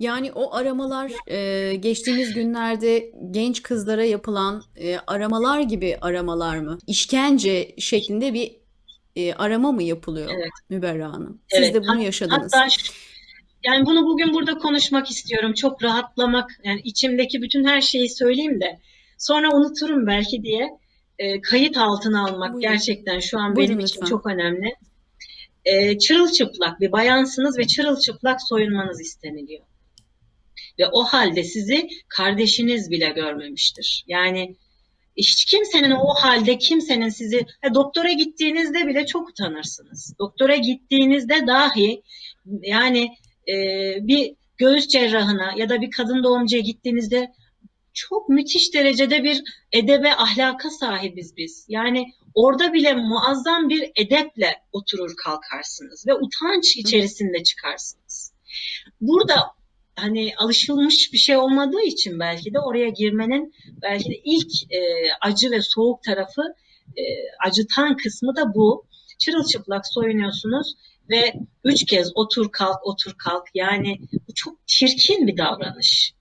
Yani o aramalar e, geçtiğimiz günlerde genç kızlara yapılan e, aramalar gibi aramalar mı? İşkence şeklinde bir e, arama mı yapılıyor Evet, Müberra Hanım? Siz evet. de bunu yaşadınız. hatta yani bunu bugün burada konuşmak istiyorum. Çok rahatlamak, yani içimdeki bütün her şeyi söyleyeyim de sonra unuturum belki diye e, kayıt altına almak Buyurun. gerçekten şu an Buyurun benim için lütfen. çok önemli. E, çırılçıplak bir bayansınız ve çırılçıplak soyunmanız isteniliyor. Ve o halde sizi kardeşiniz bile görmemiştir. Yani hiç kimsenin o halde kimsenin sizi ha, doktora gittiğinizde bile çok utanırsınız. Doktora gittiğinizde dahi yani e, bir göğüs cerrahına ya da bir kadın doğumcuya gittiğinizde çok müthiş derecede bir edebe ahlaka sahibiz biz. Yani orada bile muazzam bir edeple oturur kalkarsınız ve utanç içerisinde çıkarsınız. Burada hani alışılmış bir şey olmadığı için belki de oraya girmenin belki de ilk e, acı ve soğuk tarafı e, acıtan kısmı da bu. Çırılçıplak soyunuyorsunuz ve üç kez otur kalk otur kalk yani bu çok çirkin bir davranış.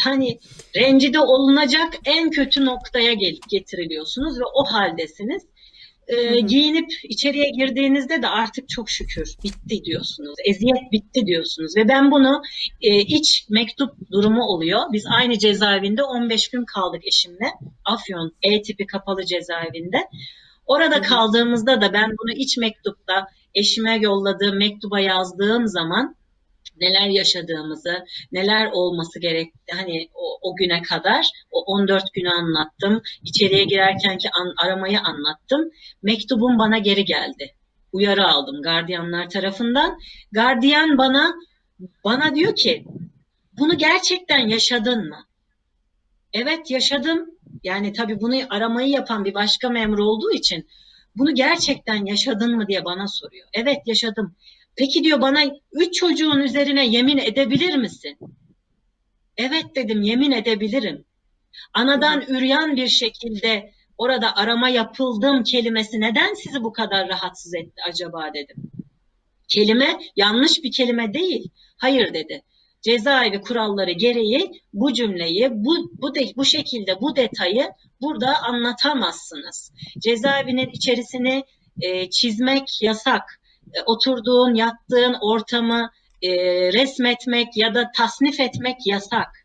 Hani rencide olunacak en kötü noktaya gelip getiriliyorsunuz ve o haldesiniz. Hı. giyinip içeriye girdiğinizde de artık çok şükür bitti diyorsunuz. Eziyet bitti diyorsunuz. Ve ben bunu e, iç mektup durumu oluyor. Biz aynı cezaevinde 15 gün kaldık eşimle. Afyon E tipi kapalı cezaevinde. Orada hı. kaldığımızda da ben bunu iç mektupta eşime yolladığım mektuba yazdığım zaman neler yaşadığımızı, neler olması gerekti hani o, güne kadar o 14 günü anlattım. İçeriye girerkenki an, aramayı anlattım. Mektubum bana geri geldi. Uyarı aldım gardiyanlar tarafından. Gardiyan bana bana diyor ki bunu gerçekten yaşadın mı? Evet yaşadım. Yani tabii bunu aramayı yapan bir başka memur olduğu için bunu gerçekten yaşadın mı diye bana soruyor. Evet yaşadım. Peki diyor bana üç çocuğun üzerine yemin edebilir misin? Evet dedim yemin edebilirim. Anadan üryan bir şekilde orada arama yapıldım kelimesi neden sizi bu kadar rahatsız etti acaba dedim. Kelime yanlış bir kelime değil. Hayır dedi. Cezaevi kuralları gereği bu cümleyi bu bu de, bu şekilde bu detayı burada anlatamazsınız. Cezaevinin içerisini e, çizmek yasak. E, oturduğun, yattığın ortamı e, resmetmek ya da tasnif etmek yasak.